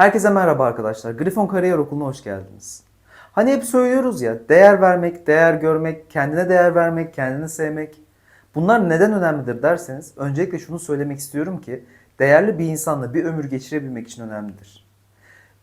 Herkese merhaba arkadaşlar. Grifon Kariyer Okulu'na hoş geldiniz. Hani hep söylüyoruz ya, değer vermek, değer görmek, kendine değer vermek, kendini sevmek. Bunlar neden önemlidir derseniz, öncelikle şunu söylemek istiyorum ki, değerli bir insanla bir ömür geçirebilmek için önemlidir.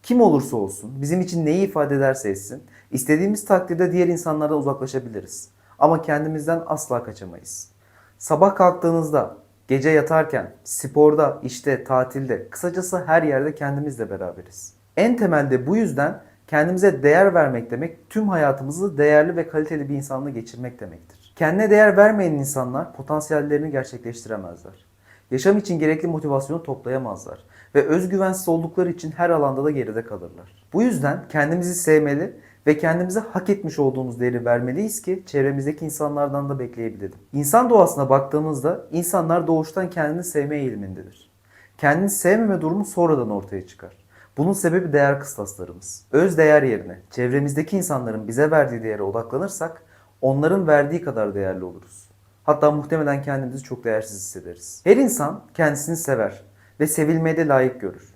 Kim olursa olsun, bizim için neyi ifade ederse etsin, istediğimiz takdirde diğer insanlardan uzaklaşabiliriz. Ama kendimizden asla kaçamayız. Sabah kalktığınızda, gece yatarken, sporda, işte, tatilde, kısacası her yerde kendimizle beraberiz. En temelde bu yüzden kendimize değer vermek demek tüm hayatımızı değerli ve kaliteli bir insanla geçirmek demektir. Kendine değer vermeyen insanlar potansiyellerini gerçekleştiremezler. Yaşam için gerekli motivasyonu toplayamazlar ve özgüvensiz oldukları için her alanda da geride kalırlar. Bu yüzden kendimizi sevmeli ve kendimize hak etmiş olduğumuz değeri vermeliyiz ki çevremizdeki insanlardan da bekleyebilelim. İnsan doğasına baktığımızda insanlar doğuştan kendini sevme eğilimindedir. Kendini sevmeme durumu sonradan ortaya çıkar. Bunun sebebi değer kıstaslarımız. Öz değer yerine çevremizdeki insanların bize verdiği değere odaklanırsak onların verdiği kadar değerli oluruz. Hatta muhtemelen kendimizi çok değersiz hissederiz. Her insan kendisini sever ve sevilmeye de layık görür.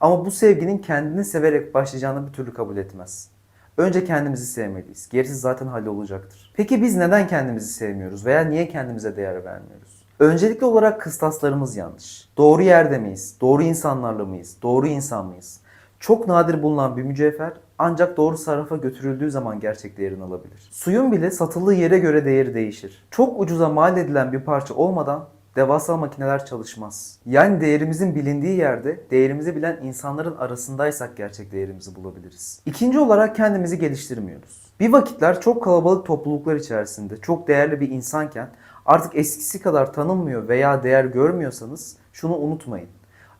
Ama bu sevginin kendini severek başlayacağını bir türlü kabul etmez. Önce kendimizi sevmeliyiz. Gerisi zaten hallolacaktır. Peki biz neden kendimizi sevmiyoruz veya niye kendimize değer vermiyoruz? Öncelikli olarak kıstaslarımız yanlış. Doğru yerde miyiz? Doğru insanlarla mıyız? Doğru insan mıyız? Çok nadir bulunan bir mücevher ancak doğru sarrafa götürüldüğü zaman gerçek değerini alabilir. Suyun bile satıldığı yere göre değeri değişir. Çok ucuza mal edilen bir parça olmadan devasa makineler çalışmaz. Yani değerimizin bilindiği yerde değerimizi bilen insanların arasındaysak gerçek değerimizi bulabiliriz. İkinci olarak kendimizi geliştirmiyoruz. Bir vakitler çok kalabalık topluluklar içerisinde çok değerli bir insanken artık eskisi kadar tanınmıyor veya değer görmüyorsanız şunu unutmayın.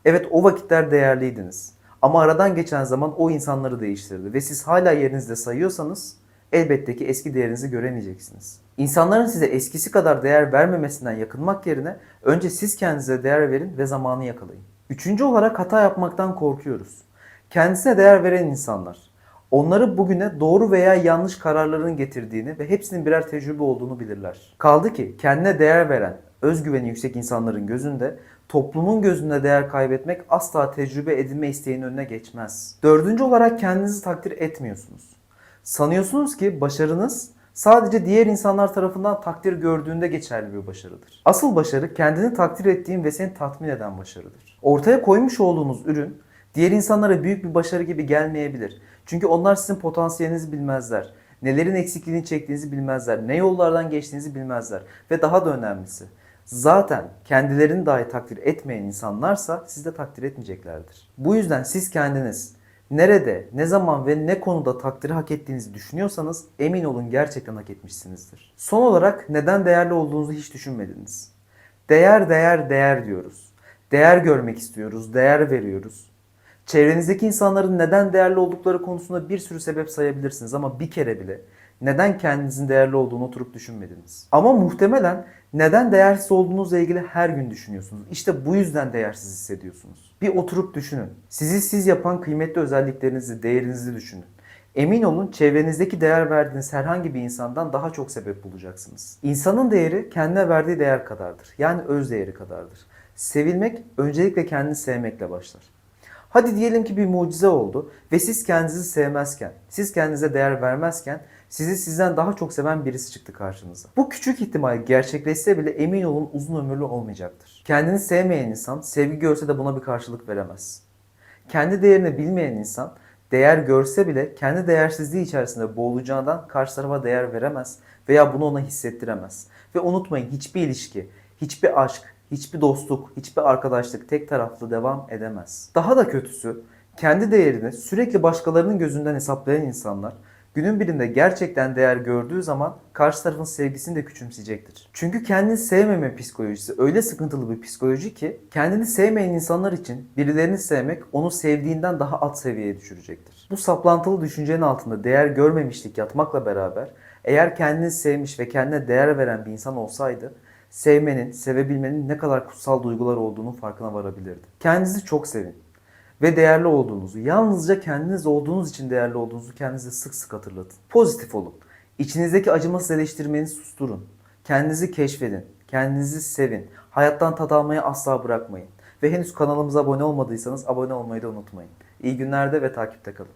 Evet o vakitler değerliydiniz. Ama aradan geçen zaman o insanları değiştirdi ve siz hala yerinizde sayıyorsanız elbette ki eski değerinizi göremeyeceksiniz. İnsanların size eskisi kadar değer vermemesinden yakınmak yerine önce siz kendinize değer verin ve zamanı yakalayın. Üçüncü olarak hata yapmaktan korkuyoruz. Kendisine değer veren insanlar onları bugüne doğru veya yanlış kararların getirdiğini ve hepsinin birer tecrübe olduğunu bilirler. Kaldı ki kendine değer veren, özgüveni yüksek insanların gözünde toplumun gözünde değer kaybetmek asla tecrübe edinme isteğinin önüne geçmez. Dördüncü olarak kendinizi takdir etmiyorsunuz. Sanıyorsunuz ki başarınız sadece diğer insanlar tarafından takdir gördüğünde geçerli bir başarıdır. Asıl başarı kendini takdir ettiğin ve seni tatmin eden başarıdır. Ortaya koymuş olduğunuz ürün diğer insanlara büyük bir başarı gibi gelmeyebilir. Çünkü onlar sizin potansiyelinizi bilmezler. Nelerin eksikliğini çektiğinizi bilmezler. Ne yollardan geçtiğinizi bilmezler. Ve daha da önemlisi zaten kendilerini dahi takdir etmeyen insanlarsa siz de takdir etmeyeceklerdir. Bu yüzden siz kendiniz nerede, ne zaman ve ne konuda takdiri hak ettiğinizi düşünüyorsanız emin olun gerçekten hak etmişsinizdir. Son olarak neden değerli olduğunuzu hiç düşünmediniz. Değer, değer, değer diyoruz. Değer görmek istiyoruz, değer veriyoruz. Çevrenizdeki insanların neden değerli oldukları konusunda bir sürü sebep sayabilirsiniz ama bir kere bile neden kendinizin değerli olduğunu oturup düşünmediniz. Ama muhtemelen neden değersiz olduğunuzla ilgili her gün düşünüyorsunuz. İşte bu yüzden değersiz hissediyorsunuz. Bir oturup düşünün. Sizi siz yapan kıymetli özelliklerinizi, değerinizi düşünün. Emin olun çevrenizdeki değer verdiğiniz herhangi bir insandan daha çok sebep bulacaksınız. İnsanın değeri kendine verdiği değer kadardır. Yani öz değeri kadardır. Sevilmek öncelikle kendini sevmekle başlar. Hadi diyelim ki bir mucize oldu ve siz kendinizi sevmezken, siz kendinize değer vermezken sizi sizden daha çok seven birisi çıktı karşınıza. Bu küçük ihtimal gerçekleşse bile emin olun uzun ömürlü olmayacaktır. Kendini sevmeyen insan sevgi görse de buna bir karşılık veremez. Kendi değerini bilmeyen insan değer görse bile kendi değersizliği içerisinde boğulacağından karşı tarafa değer veremez veya bunu ona hissettiremez. Ve unutmayın hiçbir ilişki, hiçbir aşk, hiçbir dostluk, hiçbir arkadaşlık tek taraflı devam edemez. Daha da kötüsü kendi değerini sürekli başkalarının gözünden hesaplayan insanlar günün birinde gerçekten değer gördüğü zaman karşı tarafın sevgisini de küçümseyecektir. Çünkü kendini sevmeme psikolojisi öyle sıkıntılı bir psikoloji ki kendini sevmeyen insanlar için birilerini sevmek onu sevdiğinden daha alt seviyeye düşürecektir. Bu saplantılı düşüncenin altında değer görmemişlik yatmakla beraber eğer kendini sevmiş ve kendine değer veren bir insan olsaydı sevmenin, sevebilmenin ne kadar kutsal duygular olduğunu farkına varabilirdi. Kendinizi çok sevin ve değerli olduğunuzu, yalnızca kendiniz olduğunuz için değerli olduğunuzu kendinize sık sık hatırlatın. Pozitif olun. İçinizdeki acımasız eleştirmeni susturun. Kendinizi keşfedin. Kendinizi sevin. Hayattan tad almayı asla bırakmayın. Ve henüz kanalımıza abone olmadıysanız abone olmayı da unutmayın. İyi günlerde ve takipte kalın.